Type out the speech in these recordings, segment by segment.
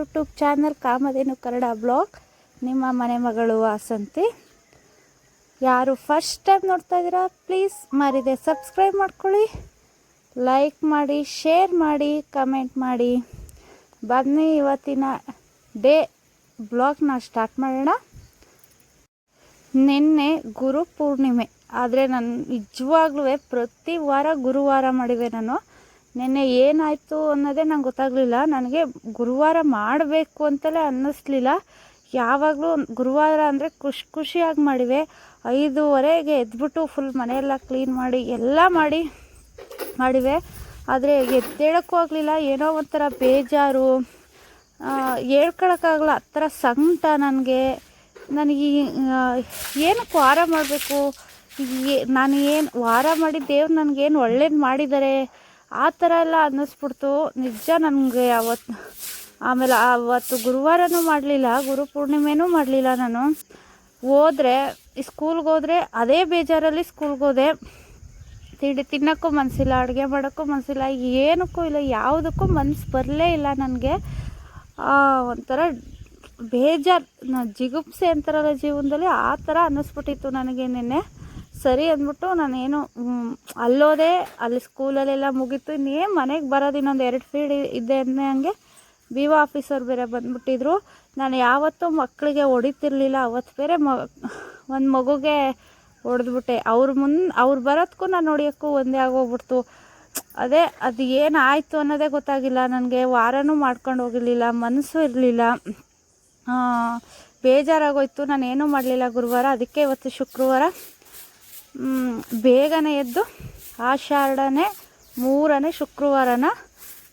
YouTube channel Kamadhenu Kannada blog. ನಿಮ್ಮ ಮನೆ ಮಗಳು ವಾಸಂತಿ. ಯಾರು ಫಸ್ಟ್ ಟೈಮ್ ನೋಡ್ತಾ ಇದ್ದೀರಾ ಪ್ಲೀಸ್ ಮರಿದೆ ಸಬ್ಸ್ಕ್ರೈಬ್ ಮಾಡ್ಕೊಳ್ಳಿ. ಲೈಕ್ ಮಾಡಿ ಶೇರ್ ಮಾಡಿ ಕಮೆಂಟ್ ಮಾಡಿ. ಬನ್ನಿ ಇವತ್ತಿನ ಡೇ ಬ್ಲಾಗ್ನ ಸ್ಟಾರ್ಟ್ ಮಾಡೋಣ. ನಿನ್ನೆ ಗುರು ಪೂರ್ಣಿಮೆ, ಆದರೆ ನಾನು ನಿಜವಾಗ್ಲೂ ಪ್ರತಿ ವಾರ ಗುರುವಾರ ಮಾಡಿವೆ ನಾನು. ನಿನ್ನೆ ಏನಾಯಿತು ಅನ್ನೋದೇ ನಂಗೆ ಗೊತ್ತಾಗಲಿಲ್ಲ. ನನಗೆ ಗುರುವಾರ ಮಾಡಬೇಕು ಅಂತಲೇ ಅನ್ನಿಸ್ಲಿಲ್ಲ. ಯಾವಾಗಲೂ ಗುರುವಾರ ಅಂದರೆ ಖುಷಿ ಖುಷಿಯಾಗಿ ಮಾಡಿವೆ. ಐದೂವರೆಗೆ ಎದ್ಬಿಟ್ಟು ಫುಲ್ ಮನೆಯೆಲ್ಲ ಕ್ಲೀನ್ ಮಾಡಿ ಎಲ್ಲ ಮಾಡಿ ಮಾಡಿವೆ. ಆದರೆ ಎದ್ದೇಳೋಕ್ಕೂ ಆಗಲಿಲ್ಲ. ಏನೋ ಒಂಥರ ಬೇಜಾರು. ಹೇಳ್ಕೊಳಕ್ಕಾಗಲ್ಲ. ಆ ಥರ ಸಂಕಟ ನನಗೆ. ನನಗೆ ಏನಕ್ಕೆ ವಾರ ಮಾಡಬೇಕು. ನಾನು ಏನು ವಾರ ಮಾಡಿ ದೇವ್ರು ನನಗೇನು ಒಳ್ಳೇದು ಮಾಡಿದ್ದಾರೆ ಆ ಥರ ಎಲ್ಲ ಅನ್ನಿಸ್ಬಿಡ್ತು. ನಿಜ ನನಗೆ ಅವತ್ತು ಆಮೇಲೆ ಅವತ್ತು ಗುರುವಾರನೂ ಮಾಡಲಿಲ್ಲ, ಗುರು ಪೂರ್ಣಿಮೆನೂ ಮಾಡಲಿಲ್ಲ ನಾನು. ಹೋದರೆ ಸ್ಕೂಲ್ಗೆ ಹೋದರೆ ಅದೇ ಬೇಜಾರಲ್ಲಿ ಸ್ಕೂಲ್ಗೆ ಹೋದೆ. ತಿಂಡಿ ತಿನ್ನೋಕ್ಕೂ ಮನಸ್ಸಿಲ್ಲ ಅಡುಗೆ ಮಾಡೋಕ್ಕೂ ಮನಸ್ಸಿಲ್ಲ ಏನಕ್ಕೂ ಇಲ್ಲ, ಯಾವುದಕ್ಕೂ ಮನಸ್ಸು ಬರಲೇ ಇಲ್ಲ ನನಗೆ. ಒಂಥರ ಬೇಜಾರು ಜಿಗುಪ್ಸೆ ಅಂತಾರಲ್ಲ ಜೀವನದಲ್ಲಿ, ಆ ಥರ ಅನ್ನಿಸ್ಬಿಟ್ಟಿತ್ತು ನನಗೆ ನಿನ್ನೆ. ಸರಿ ಅಂದ್ಬಿಟ್ಟು ನಾನೇನು ಅಲ್ಲೋದೆ, ಅಲ್ಲಿ ಸ್ಕೂಲಲ್ಲೆಲ್ಲ ಮುಗೀತು, ಇನ್ನೇನು ಮನೆಗೆ ಬರೋದು ಇನ್ನೊಂದು ಎರಡು ಫೀಡ್ ಇದೆ ಹಂಗೆ ಬಿ ಒ ಆಫೀಸರ್ ಬೇರೆ ಬಂದ್ಬಿಟ್ಟಿದ್ರು. ನಾನು ಯಾವತ್ತೂ ಮಕ್ಕಳಿಗೆ ಹೊಡಿತಿರ್ಲಿಲ್ಲ, ಅವತ್ತು ಬೇರೆ ಮ, ಒಂದು ಮಗುಗೆ ಹೊಡೆದ್ಬಿಟ್ಟೆ. ಅವ್ರ ಮುನ್, ಅವ್ರು ಬರೋದಕ್ಕೂ ನಾನು ಹೊಡಿಯೋಕ್ಕೂ ಒಂದೇ ಆಗೋಗ್ಬಿಡ್ತು. ಅದೇ, ಅದು ಏನಾಯಿತು ಅನ್ನೋದೇ ಗೊತ್ತಾಗಿಲ್ಲ ನನಗೆ, ವಾರನೂ ಮಾಡ್ಕೊಂಡು ಹೋಗಿರಲಿಲ್ಲ ಮನಸ್ಸು ಇರಲಿಲ್ಲ. ಬೇಜಾರಾಗೋಯ್ತು, ನಾನು ಏನೂ ಮಾಡಲಿಲ್ಲ ಗುರುವಾರ, ಅದಕ್ಕೆ ಇವತ್ತು ಶುಕ್ರವಾರ ಬೇಗನೆ ಎದ್ದು ಆಷಾಢನೇ ಮೂರನೇ ಶುಕ್ರವಾರನ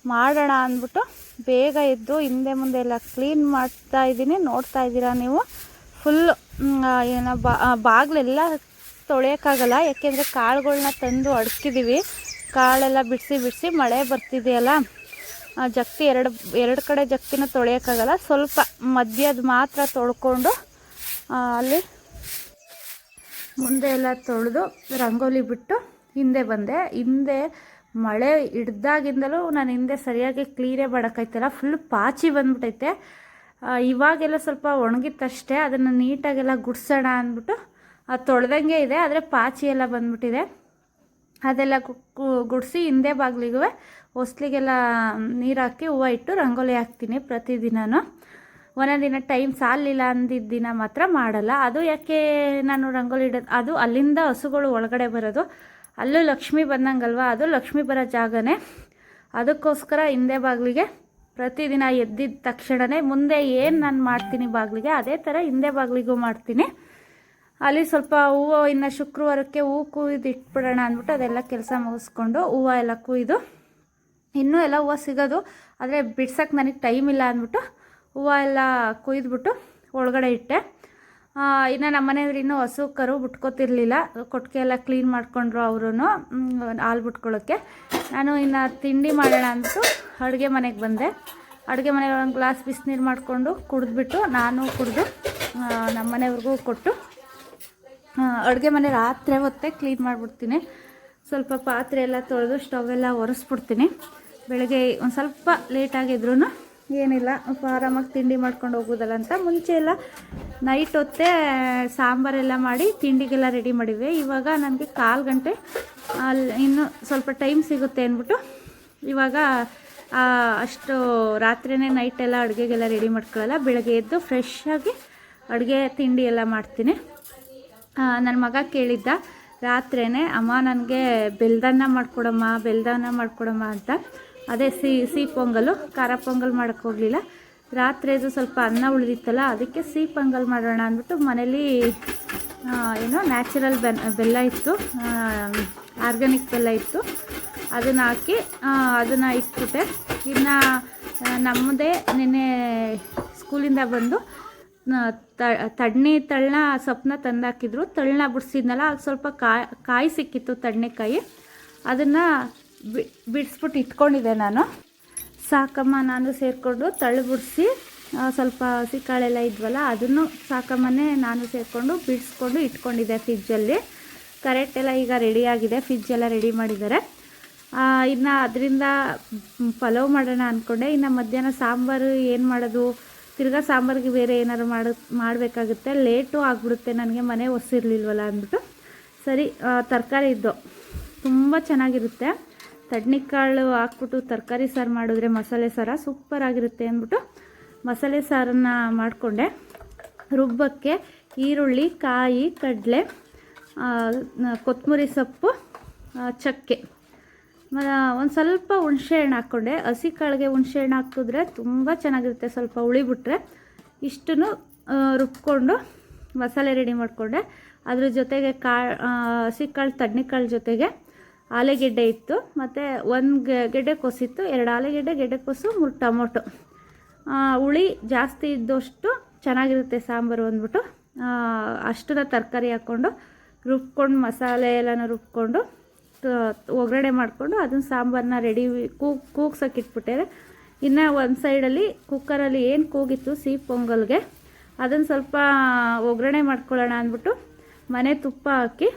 ಮಾಡೋಣ ಅಂದ್ಬಿಟ್ಟು ಬೇಗ ಎದ್ದು ಹಿಂದೆ ಮುಂದೆ ಎಲ್ಲ ಕ್ಲೀನ್ ಮಾಡ್ತಾ ಇದ್ದೀನಿ. ನೋಡ್ತಾ ಇದ್ದೀರಾ ನೀವು? ಫುಲ್ಲು ಏನೋ ಬಾಗಿಲೆಲ್ಲ ತೊಳೆಯೋಕ್ಕಾಗಲ್ಲ. ಯಾಕೆಂದರೆ ಕಾಳುಗಳ್ನ ತಂದು ಅಡ್ಕಿದ್ದೀವಿ ಕಾಳೆಲ್ಲ ಬಿಡಿಸಿ ಬಿಡಿಸಿ ಮಳೆ ಬರ್ತಿದೆಯಲ್ಲ. ಜಕ್ತಿ ಎರಡು ಎರಡು ಕಡೆ ಜಕ್ತಿನ ತೊಳೆಯೋಕ್ಕಾಗಲ್ಲ. ಸ್ವಲ್ಪ ಮಧ್ಯದ ಮಾತ್ರ ತೊಳ್ಕೊಂಡು ಅಲ್ಲಿ ಮುಂದೆ ಎಲ್ಲ ತೊಳೆದು ರಂಗೋಲಿ ಬಿಟ್ಟು ಹಿಂದೆ ಬಂದೆ. ಹಿಂದೆ ಮಳೆ ಹಿಡ್ದಾಗಿಂದಲೂ ನಾನು ಹಿಂದೆ ಸರಿಯಾಗಿ ಕ್ಲೀನೇ ಮಾಡೋಕ್ಕಾಯ್ತಲ್ಲ. ಫುಲ್ ಪಾಚಿ ಬಂದ್ಬಿಟ್ಟೈತೆ ಇವಾಗೆಲ್ಲ ಸ್ವಲ್ಪ ಒಣಗಿತ್ತಷ್ಟೇ, ಅದನ್ನು ನೀಟಾಗೆಲ್ಲ ಗುಡ್ಸೋಣ ಅಂದ್ಬಿಟ್ಟು ಅದು ತೊಳೆದಂಗೆ ಇದೆ, ಆದರೆ ಪಾಚಿ ಎಲ್ಲ ಬಂದ್ಬಿಟ್ಟಿದೆ. ಅದೆಲ್ಲ ಗುಡಿಸಿ ಹಿಂದೆ ಬಾಗಿಲಿಗೂ ಹೊಸ್ಲಿಗೆಲ್ಲ ನೀರು ಹಾಕಿ ಹೂವು ಇಟ್ಟು ರಂಗೋಲಿ ಹಾಕ್ತೀನಿ ಪ್ರತಿದಿನವೂ ಒಂದೊಂದು ದಿನ ಟೈಮ್ ಸಾಲಿಲ್ಲ ಅಂದಿದ್ದ ದಿನ ಮಾತ್ರ ಮಾಡಲ್ಲ. ಅದು ಯಾಕೆ ನಾನು ರಂಗೋಲಿ ಇಡೋದು? ಅದು ಅಲ್ಲಿಂದ ಹಸುಗಳು ಒಳಗಡೆ ಬರೋದು. ಅಲ್ಲೂ ಲಕ್ಷ್ಮಿ ಬಂದಂಗಲ್ವ? ಅದು ಲಕ್ಷ್ಮಿ ಬರೋ ಜಾಗನೇ. ಅದಕ್ಕೋಸ್ಕರ ಹಿಂದೆ ಬಾಗಿಲಿಗೆ ಪ್ರತಿದಿನ ಎದ್ದಿದ್ದ ತಕ್ಷಣವೇ ಮುಂದೆ ಏನು ನಾನು ಮಾಡ್ತೀನಿ ಬಾಗಿಲಿಗೆ, ಅದೇ ಥರ ಹಿಂದೆ ಬಾಗಿಲಿಗೂ ಮಾಡ್ತೀನಿ. ಅಲ್ಲಿ ಸ್ವಲ್ಪ ಹೂವು, ಇನ್ನು ಶುಕ್ರವಾರಕ್ಕೆ ಹೂವು ಕುಯ್ದು ಇಟ್ಬಿಡೋಣ ಅಂದ್ಬಿಟ್ಟು ಅದೆಲ್ಲ ಕೆಲಸ ಮುಗಿಸ್ಕೊಂಡು ಹೂವು ಎಲ್ಲ ಕುಯ್ದು, ಇನ್ನೂ ಎಲ್ಲ ಹೂವು ಸಿಗೋದು. ಆದರೆ ಬಿಡ್ಸೋಕ್ಕೆ ನನಗೆ ಟೈಮ್ ಇಲ್ಲ ಅಂದ್ಬಿಟ್ಟು ಹೂವು ಎಲ್ಲ ಕುಯ್ದುಬಿಟ್ಟು ಒಳಗಡೆ ಇಟ್ಟೆ. ಇನ್ನು ನಮ್ಮ ಮನೆಯವ್ರು ಇನ್ನೂ ಹಸು ಕರು ಬಿಟ್ಕೋತಿರ್ಲಿಲ್ಲ. ಕೊಟ್ಟಿಗೆ ಎಲ್ಲ ಕ್ಲೀನ್ ಮಾಡಿಕೊಂಡ್ರು ಅವರು ಹಾಲು ಬಿಟ್ಕೊಳ್ಳೋಕ್ಕೆ ನಾನು ಇನ್ನು ತಿಂಡಿ ಮಾಡೋಣ ಅಂದ್ಬಿಟ್ಟು ಅಡುಗೆ ಮನೆಗೆ ಬಂದೆ. ಅಡುಗೆ ಮನೆಗೆ ಒಂದು ಗ್ಲಾಸ್ ಬಿಸಿನೀರು ಮಾಡಿಕೊಂಡು ಕುಡಿದ್ಬಿಟ್ಟು ನಾನು ಕುಡಿದು ನಮ್ಮ ಮನೆಯವ್ರಿಗೂ ಕೊಟ್ಟು ಅಡುಗೆ ಮನೆ ರಾತ್ರಿ ಹೊತ್ತೆ ಕ್ಲೀನ್ ಮಾಡಿಬಿಡ್ತೀನಿ. ಸ್ವಲ್ಪ ಪಾತ್ರೆ ಎಲ್ಲ ತೊಳೆದು ಸ್ಟವ್ ಎಲ್ಲ ಒರೆಸ್ಬಿಡ್ತೀನಿ. ಬೆಳಗ್ಗೆ ಒಂದು ಸ್ವಲ್ಪ ಲೇಟಾಗಿದ್ರು ಏನಿಲ್ಲ ಆರಾಮಾಗಿ ತಿಂಡಿ ಮಾಡ್ಕೊಂಡು ಹೋಗೋದಲ್ಲ ಅಂತ. ಮುಂಚೆ ಎಲ್ಲ ನೈಟ್ ಹೊತ್ತೇ ಸಾಂಬಾರೆಲ್ಲ ಮಾಡಿ ತಿಂಡಿಗೆಲ್ಲ ರೆಡಿ ಮಾಡಿವೆ ಇವಾಗ ನನಗೆ ಕಾಲು ಗಂಟೆ ಅಲ್ಲಿ ಇನ್ನೂ ಸ್ವಲ್ಪ ಟೈಮ್ ಸಿಗುತ್ತೆ ಅಂದ್ಬಿಟ್ಟು ಇವಾಗ ಅಷ್ಟು ರಾತ್ರಿಯೇ ನೈಟೆಲ್ಲ ಅಡುಗೆಗೆಲ್ಲ ರೆಡಿ ಮಾಡ್ಕೊಳ್ಳಲ್ಲ. ಬೆಳಗ್ಗೆ ಎದ್ದು ಫ್ರೆಶ್ಶಾಗಿ ಅಡುಗೆ ತಿಂಡಿ ಎಲ್ಲ ಮಾಡ್ತೀನಿ. ನನ್ನ ಮಗ ಕೇಳಿದ್ದ ರಾತ್ರಿಯೇ ಅಮ್ಮ ನನಗೆ ಬೆಲ್ದನ್ನ ಮಾಡಿಕೊಡಮ್ಮ, ಬೆಲ್ದನ್ನ ಮಾಡ್ಕೊಡಮ್ಮ ಅಂತ. ಅದೇ ಸಿಹಿ ಸಿಹಿ ಪೊಂಗಲು, ಖಾರ ಪೊಂಗಲ್ ಮಾಡೋಕ್ಕೆ ಹೋಗಲಿಲ್ಲ. ರಾತ್ರಿದು ಸ್ವಲ್ಪ ಅನ್ನ ಉಳಿದಿತ್ತಲ್ಲ, ಅದಕ್ಕೆ ಸಿಹಿ ಪೊಂಗಲ್ ಮಾಡೋಣ ಅಂದ್ಬಿಟ್ಟು ಮನೇಲಿ ಏನೋ ನ್ಯಾಚುರಲ್ ಬೆಲ್ಲ ಇತ್ತು ಆರ್ಗ್ಯಾನಿಕ್ ಬೆಲ್ಲ ಇತ್ತು. ಅದನ್ನು ಹಾಕಿ ಅದನ್ನು ಇಟ್ಬಿಟ್ಟೆ. ಇನ್ನು ನಮ್ಮದೇ ನಿನ್ನೆ ಸ್ಕೂಲಿಂದ ಬಂದು ತಣ್ಣಿ ತಳ್ಳ ಸೊಪ್ಪನ್ನ ತಂದಾಕಿದ್ರು. ತಳ್ಳನ ಬಿಡಿಸಿದ್ನಲ್ಲ ಅದು ಸ್ವಲ್ಪ ಕಾಯಿ ಕಾಯಿ ಸಿಕ್ಕಿತ್ತು ತಣ್ಣೆಕಾಯಿ ಅದನ್ನು ಬಿ ಬಿಡಿಸ್ಬಿಟ್ಟು ಇಟ್ಕೊಂಡಿದ್ದೆ ನಾನು. ಸಾಕಮ್ಮ ನಾನು ಸೇರಿಕೊಂಡು ತಳ್ಳು ಬಿಡಿಸಿ ಸ್ವಲ್ಪ ಹಸಿ ಕಾಳೆಲ್ಲ ಇದ್ವಲ್ಲ ಅದನ್ನು ಸಾಕಮ್ಮನೇ ನಾನು ಸೇರಿಕೊಂಡು ಬಿಡಿಸ್ಕೊಂಡು ಇಟ್ಕೊಂಡಿದ್ದೆ ಫ್ರಿಜ್ಜಲ್ಲಿ. ಕರೆಕ್ಟ್ ಎಲ್ಲ ಈಗ ರೆಡಿಯಾಗಿದೆ ಫ್ರಿಜ್ಜೆಲ್ಲ ರೆಡಿ ಮಾಡಿದ್ದಾರೆ. ಇನ್ನು ಅದರಿಂದ ಪಲಾವ್ ಮಾಡೋಣ ಅಂದ್ಕೊಂಡೆ ಇನ್ನು ಮಧ್ಯಾಹ್ನ ಸಾಂಬಾರು ಏನು ಮಾಡೋದು? ತಿರ್ಗಾ ಸಾಂಬಾರಿಗೆ ಬೇರೆ ಏನಾದ್ರು ಮಾಡ, ಮಾಡಬೇಕಾಗುತ್ತೆ. ಲೇಟು ಆಗಿಬಿಡುತ್ತೆ ನನಗೆ, ಮನೆ ಒಸಿರ್ಲಿಲ್ವಲ್ಲ ಅಂದ್ಬಿಟ್ಟು. ಸರಿ ತರಕಾರಿ ಇದ್ದು. ತುಂಬ ಚೆನ್ನಾಗಿರುತ್ತೆ. ತಡ್ನಿಕಾಳು ಹಾಕ್ಬಿಟ್ಟು ತರಕಾರಿ ಸಾರು ಮಾಡಿದ್ರೆ ಮಸಾಲೆ ಸಾರ ಸೂಪರ್ ಆಗಿರುತ್ತೆ ಅಂದ್ಬಿಟ್ಟು ಮಸಾಲೆ ಸಾರನ್ನು ಮಾಡಿಕೊಂಡೆ. ರುಬ್ಬಕ್ಕೆ ಈರುಳ್ಳಿ, ಕಾಯಿ, ಕಡಲೆ ಕೊತ್ತಂಬರಿ ಸೊಪ್ಪು ಚಕ್ಕೆ. ಒಂದು ಸ್ವಲ್ಪ ಹುಣಸೆಹಣ್ಣು ಹಾಕ್ಕೊಂಡೆ. ಹಸಿ ಕಾಳಿಗೆ ಹುಣಸೆಹಣ್ಣು ಹಾಕಿದ್ರೆ ತುಂಬ ಚೆನ್ನಾಗಿರುತ್ತೆ. ಸ್ವಲ್ಪ ಉಳಿಬಿಟ್ರೆ ಇಷ್ಟನ್ನು ರುಬ್ಕೊಂಡು ಮಸಾಲೆ ರೆಡಿ ಮಾಡಿಕೊಂಡೆ. ಅದ್ರ ಜೊತೆಗೆ ಕಾಳು ಹಸಿ ಕಾಳು ತಡ್ನಿಕಾಳು ಜೊತೆಗೆ ಆಲೂಗೆಡ್ಡೆ ಇತ್ತು, ಮತ್ತು ಒಂದು ಗೆಡ್ಡೆ ಕೊಸಿತ್ತು ಎರಡು ಆಲೂಗೆಡ್ಡೆ ಗೆಡ್ಡೆಕೋಸು ಮೂರು ಟೊಮೊಟೊ. ಹುಳಿ ಜಾಸ್ತಿ ಇದ್ದಷ್ಟು ಚೆನ್ನಾಗಿರುತ್ತೆ ಸಾಂಬಾರು ಅಂದ್ಬಿಟ್ಟು. ಅಷ್ಟನ್ನ ತರಕಾರಿ ಹಾಕ್ಕೊಂಡು ರುಬ್ಕೊಂಡು, ಮಸಾಲೆ ಎಲ್ಲನೂ ರುಬ್ಕೊಂಡು ಒಗ್ಗರಣೆ ಮಾಡಿಕೊಂಡು ಅದನ್ನ ಸಾಂಬಾರನ್ನ ರೆಡಿ ಕೂಗ್ ಕೂಗ್ಸೋಕೆ ಇನ್ನು ಒಂದು ಸೈಡಲ್ಲಿ ಕುಕ್ಕರಲ್ಲಿ ಏನು ಕೂಗಿತ್ತು ಸಿಹಿ ಪೊಂಗಲ್ಗೆ, ಅದನ್ನು ಸ್ವಲ್ಪ ಒಗ್ಗರಣೆ ಮಾಡ್ಕೊಳ್ಳೋಣ ಅಂದ್ಬಿಟ್ಟು ಮನೆ ತುಪ್ಪ ಹಾಕಿ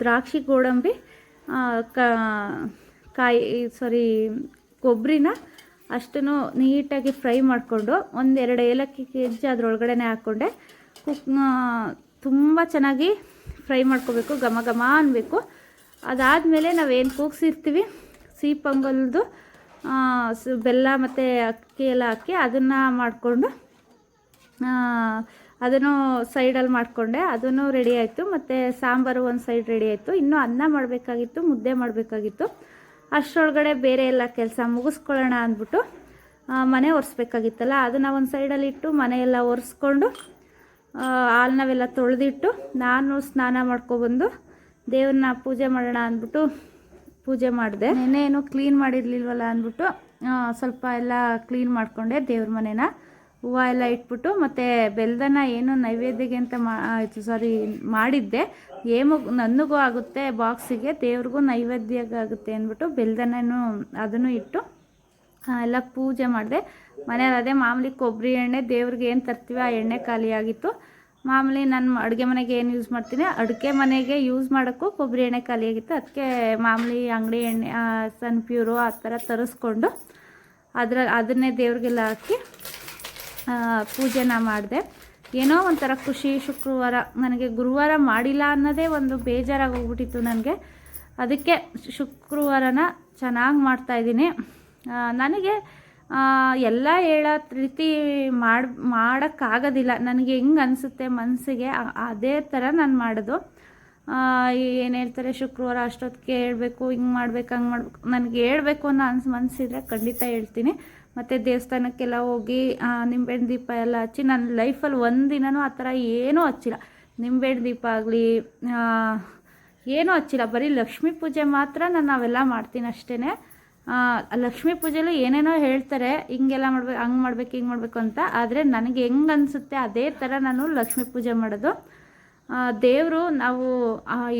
ದ್ರಾಕ್ಷಿ ಗೋಡಂಬಿ ಕಾಯಿ ಸಾರಿ ಕೊಬ್ಬರಿನ ಅಷ್ಟನ್ನು ನೀಟಾಗಿ ಫ್ರೈ ಮಾಡಿಕೊಂಡು ಒಂದೆರಡು ಏಲಕ್ಕಿ ಕೆಜಿ ಅದರೊಳಗಡೆ ಹಾಕ್ಕೊಂಡೆ. ಕುಕ್ ತುಂಬ ಚೆನ್ನಾಗಿ ಫ್ರೈ ಮಾಡ್ಕೋಬೇಕು, ಘಮ ಘಮ ಅನ್ನಬೇಕು ಅದಾದಮೇಲೆ ನಾವೇನು ಕೂಗ್ಸಿರ್ತೀವಿ ಸಿಹಿ ಪೊಂಗಲ್ದು ಬೆಲ್ಲ ಮತ್ತು ಅಕ್ಕಿ ಎಲ್ಲ ಹಾಕಿ ಅದನ್ನು ಮಾಡಿಕೊಂಡು ಅದನ್ನು ಸೈಡಲ್ಲಿ ಮಾಡಿಕೊಂಡೆ, ಅದನ್ನು ರೆಡಿ ಆಯಿತು. ಮತ್ತು ಸಾಂಬಾರು ಒಂದು ಸೈಡ್ ರೆಡಿ ಆಯಿತು. ಇನ್ನೂ ಅನ್ನ ಮಾಡಬೇಕಾಗಿತ್ತು, ಮುದ್ದೆ ಮಾಡಬೇಕಾಗಿತ್ತು. ಅಷ್ಟರೊಳಗಡೆ ಬೇರೆ ಎಲ್ಲ ಕೆಲಸ ಮುಗಿಸ್ಕೊಳ್ಳೋಣ ಅಂದ್ಬಿಟ್ಟು ಮನೆ ಒರೆಸ್ಬೇಕಾಗಿತ್ತಲ್ಲ, ಅದನ್ನು ಒಂದು ಸೈಡಲ್ಲಿ ಇಟ್ಟು ಮನೆಯೆಲ್ಲ ಒರೆಸ್ಕೊಂಡು ಹಾಲ್ನವೆಲ್ಲ ತೊಳೆದಿಟ್ಟು ನಾನು ಸ್ನಾನ ಮಾಡ್ಕೊಬಂದು ದೇವ್ರನ್ನ ಪೂಜೆ ಮಾಡೋಣ ಅಂದ್ಬಿಟ್ಟು ಪೂಜೆ ಮಾಡಿದೆ. ನೆನ್ನೆ ಏನು ಕ್ಲೀನ್ ಮಾಡಿರಲಿಲ್ವಲ್ಲ ಅಂದ್ಬಿಟ್ಟು ಸ್ವಲ್ಪ ಎಲ್ಲ ಕ್ಲೀನ್ ಮಾಡಿಕೊಂಡೆ ದೇವ್ರ ಮನೇನ. ಹೂವು ಎಲ್ಲ ಇಟ್ಬಿಟ್ಟು ಮತ್ತು ಬೆಲ್ದನ ಏನು ನೈವೇದ್ಯಗೆ ಅಂತ ಮಾ ಸಾರಿ ಮಾಡಿದ್ದೆ. ಏಮು ನನಗೂ ಆಗುತ್ತೆ ಬಾಕ್ಸಿಗೆ, ದೇವ್ರಿಗೂ ನೈವೇದ್ಯಗಾಗುತ್ತೆ ಅಂದ್ಬಿಟ್ಟು ಬೆಲ್ದನೂ ಅದನ್ನು ಇಟ್ಟು ಎಲ್ಲ ಪೂಜೆ ಮಾಡಿದೆ. ಮನೇಲಿ ಅದೇ ಮಾಮೂಲಿ ಕೊಬ್ಬರಿ ಎಣ್ಣೆ, ದೇವ್ರಿಗೆ ಏನು ತರ್ತೀವಿ ಆ ಎಣ್ಣೆ ಖಾಲಿಯಾಗಿತ್ತು ಮಾಮೂಲಿ ನಾನು ಅಡುಗೆ ಮನೆಗೆ ಏನು ಯೂಸ್ ಮಾಡ್ತೀನಿ? ಅಡುಗೆ ಮನೆಗೆ ಯೂಸ್ ಮಾಡೋಕ್ಕೂ ಕೊಬ್ಬರಿ ಎಣ್ಣೆ ಖಾಲಿಯಾಗಿತ್ತು ಅದಕ್ಕೆ ಮಾಮೂಲಿ ಅಂಗಡಿ ಎಣ್ಣೆ ಸನ್ ಪ್ಯೂರು ಆ ಥರ ತರಿಸ್ಕೊಂಡು ಅದರ ಅದನ್ನೇ ದೇವ್ರಿಗೆಲ್ಲ ಹಾಕಿ ಪೂಜೆನ ಮಾಡಿದೆ. ಏನೋ ಒಂಥರ ಖುಷಿ, ಶುಕ್ರವಾರ ನನಗೆ ಗುರುವಾರ ಮಾಡಿಲ್ಲ ಅನ್ನೋದೇ ಒಂದು ಬೇಜಾರಾಗಿ ಹೋಗ್ಬಿಟ್ಟಿತ್ತು ನನಗೆ. ಅದಕ್ಕೆ ಶುಕ್ರವಾರನ ಚೆನ್ನಾಗಿ ಮಾಡ್ತಾಯಿದ್ದೀನಿ ನನಗೆ ಎಲ್ಲ ಹೇಳೋ ರೀತಿ ಮಾಡಿ, ಮಾಡೋಕ್ಕಾಗೋದಿಲ್ಲ. ನನಗೆ ಹೆಂಗೆ ಅನಿಸುತ್ತೆ ಮನಸ್ಸಿಗೆ ಅದೇ ಥರ ನಾನು ಮಾಡೋದು. ಏನು ಹೇಳ್ತಾರೆ, ಶುಕ್ರವಾರ ಅಷ್ಟೊತ್ತಿಗೆ ಹೇಳಬೇಕು, ಹಿಂಗೆ ಮಾಡ್ಬೇಕು, ಹಂಗೆ ಮಾಡ್ಬೇಕು. ನನಗೆ ಹೇಳಬೇಕು ಅನ್ನೋ ಅನ್ಸ್ ಮನಸ್ಸಿದ್ರೆ ಖಂಡಿತ ಹೇಳ್ತೀನಿ. ಮತ್ತು ದೇವಸ್ಥಾನಕ್ಕೆಲ್ಲ ಹೋಗಿ ನಿಂಬೆಹಣ್ಣು ದೀಪ ಎಲ್ಲ ಹಚ್ಚಿ ನನ್ನ ಲೈಫಲ್ಲಿ ಒಂದಿನನೂ ಆ ಥರ ಏನೂ ಹಚ್ಚಿಲ್ಲ. ನಿಂಬೆಹಣ್ಣು ದೀಪ ಆಗಲಿ ಏನೂ ಹಚ್ಚಿಲ್ಲ. ಬರೀ ಲಕ್ಷ್ಮೀ ಪೂಜೆ ಮಾತ್ರ ನಾನು ನಾವೆಲ್ಲ ಮಾಡ್ತೀನಿ ಅಷ್ಟೇ ಲಕ್ಷ್ಮೀ ಪೂಜೆಲೂ ಏನೇನೋ ಹೇಳ್ತಾರೆ, ಹಿಂಗೆಲ್ಲ ಮಾಡ್ಬೇಕು, ಹಂಗೆ ಮಾಡ್ಬೇಕು, ಹಿಂಗೆ ಮಾಡಬೇಕು ಅಂತ. ಆದರೆ ನನಗೆ ಹೆಂಗೆ ಅನಿಸುತ್ತೆ, ಅದೇ ಥರ ನಾನು ಲಕ್ಷ್ಮೀ ಪೂಜೆ ಮಾಡೋದು. ದೇವರು ನಾವು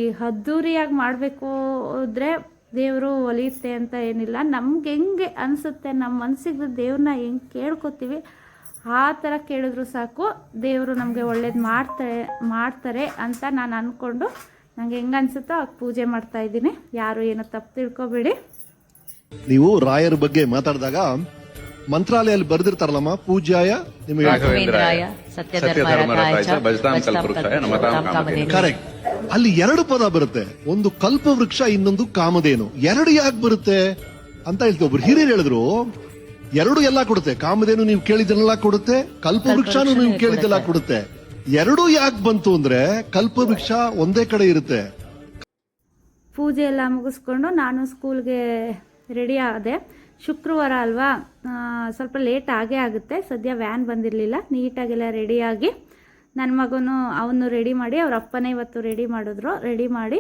ಈ ಅದ್ದೂರಿಯಾಗಿ ಮಾಡಬೇಕು ಹೋದ್ರೆ ದೇವರು ಒಲಿಯುತ್ತೆ ಅಂತ ಏನಿಲ್ಲ. ನಮ್ಗೆ ಹೆಂಗೆ ಅನಿಸುತ್ತೆ ನಮ್ಮ ಮನಸ್ಸಿಗೆ ದೇವ್ರನ್ನ ಹೆಂಗೆ ಕೇಳ್ಕೊತೀವಿ, ಆ ಥರ ಕೇಳಿದ್ರು ಸಾಕು. ದೇವರು ನಮಗೆ ಒಳ್ಳೇದು ಮಾಡ್ತಾರೆ ಮಾಡ್ತಾರೆ ಅಂತ ನಾನು ಅಂದ್ಕೊಂಡು ನಂಗೆ ಹೆಂಗೆ ಅನಿಸುತ್ತೋ ಅವಾಗ ಪೂಜೆ ಮಾಡ್ತಾ ಇದ್ದೀನಿ. ಯಾರು ಏನೋ ತಪ್ಪು ತಿಳ್ಕೊಬೇಡಿ. ನೀವು ರಾಯರ ಬಗ್ಗೆ ಮಾತಾಡಿದಾಗ ಮಂತ್ರಾಲಯಲ್ಲಿ ಬರ್ದಿರ್ತಾರಲ್ಲಮ್ಮ? ಪೂಜ್ಯಾಯ ನಿಮಗೆ. ಕರೆಕ್ಟ್ ಅಲ್ಲಿ ಎರಡು ಪದ ಬರುತ್ತೆ. ಒಂದು ಕಲ್ಪವೃಕ್ಷ ಇನ್ನೊಂದು ಕಾಮಧೇನು. ಎರಡು ಯಾಕೆ ಬರುತ್ತೆ ಅಂತ ಹೇಳ್ತೀವಿ. ಒಬ್ರು ಹಿರಿಯರು ಹೇಳಿದ್ರು ಎರಡು ಎಲ್ಲ ಕೊಡುತ್ತೆ. ಕಾಮಧೇನು ನೀವು ಕೇಳಿದ್ದನ್ನೆಲ್ಲ ಕೊಡುತ್ತೆ ಕಲ್ಪವೃಕ್ಷನೂ ನೀವು ಕೇಳಿದ್ದೆಲ್ಲ ಕೊಡುತ್ತೆ. ಎರಡು ಯಾಕೆ ಬಂತು ಅಂದ್ರೆ ಕಲ್ಪವೃಕ್ಷ ಒಂದೇ ಕಡೆ ಇರುತ್ತೆ. ಪೂಜೆ ಎಲ್ಲ ಮುಗಿಸ್ಕೊಂಡು ನಾನು ಸ್ಕೂಲ್ಗೆ ರೆಡಿ ಆದೆ. ಶುಕ್ರವಾರ ಅಲ್ವಾ? ಸ್ವಲ್ಪ ಲೇಟ್ ಆಗೇ ಆಗುತ್ತೆ. ಸದ್ಯ ವ್ಯಾನ್ ಬಂದಿರಲಿಲ್ಲ. ನೀಟಾಗೆಲ್ಲ ರೆಡಿಯಾಗಿ ನನ್ನ ಮಗನು ಅವನು ರೆಡಿ ಮಾಡಿ, ಅವ್ರ ಅಪ್ಪನೇ ಇವತ್ತು ರೆಡಿ ಮಾಡಿದ್ರು. ರೆಡಿ ಮಾಡಿ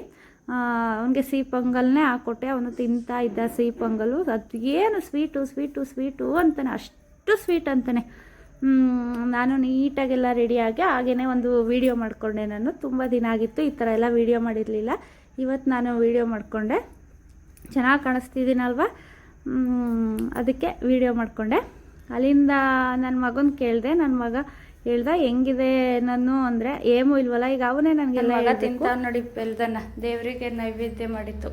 ಅವನಿಗೆ ಸಿಹಿ ಪೊಂಗಲ್ನೇ ಹಾಕ್ಕೊಟ್ಟೆ ಅವನು ತಿಂತಾ ಇದ್ದ ಸಿಹಿ ಪೊಂಗಲು. ಅದು ಏನು ಸ್ವೀಟು ಸ್ವೀಟು ಸ್ವೀಟು ಅಂತಾನೆ. ಅಷ್ಟು ಸ್ವೀಟ್ ಅಂತಾನೆ. ನಾನು ನೀಟಾಗೆಲ್ಲ ರೆಡಿಯಾಗಿ ಹಾಗೇ ಒಂದು ವಿಡಿಯೋ ಮಾಡಿಕೊಂಡೆ ನಾನು. ತುಂಬ ದಿನ ಆಗಿತ್ತು ಈ ಥರ ಎಲ್ಲ ವಿಡಿಯೋ ಮಾಡಿರಲಿಲ್ಲ. ಇವತ್ತು ನಾನು ವಿಡಿಯೋ ಮಾಡಿಕೊಂಡೆ. ಚೆನ್ನಾಗಿ ಕಾಣಿಸ್ತಿದ್ದೀನಲ್ವ? ಅದಕ್ಕೆ ವಿಡಿಯೋ ಮಾಡಿಕೊಂಡೆ. ಅಲ್ಲಿಂದ ನನ್ನ ಮಗನ ಕೇಳಿದೆ ನನ್ನ ಮಗ ಹೇಳ್ದ ಹೆಂಗಿದೆ ನಾನು ಅಂದರೆ ಏಮು ಇಲ್ವಲ್ಲ ಈಗ ಅವನೇ ನನಗೆ ನೋಡಿ ಬೆಲ್ದನ್ನ ದೇವರಿಗೆ ನೈವೇದ್ಯ ಮಾಡಿತ್ತು.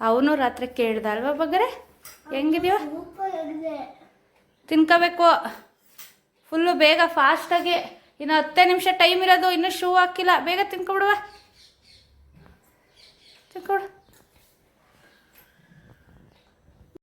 ಅವನು ರಾತ್ರಿ ಕೇಳ್ದ ಅಲ್ವಾ ಬಗ್ಗರೆ? ಹೆಂಗಿದೀವ ತಿನ್ಕೋಬೇಕು. ಫುಲ್ಲು ಬೇಗ ಫಾಸ್ಟಾಗಿ ಇನ್ನು ಹತ್ತೇ ನಿಮಿಷ ಟೈಮ್ ಇರೋದು ಇನ್ನೂ ಶೂ ಹಾಕಿಲ್ಲ. ಬೇಗ ತಿನ್ಕೊಬಿಡುವ. ತಿನ್ಕೊಡು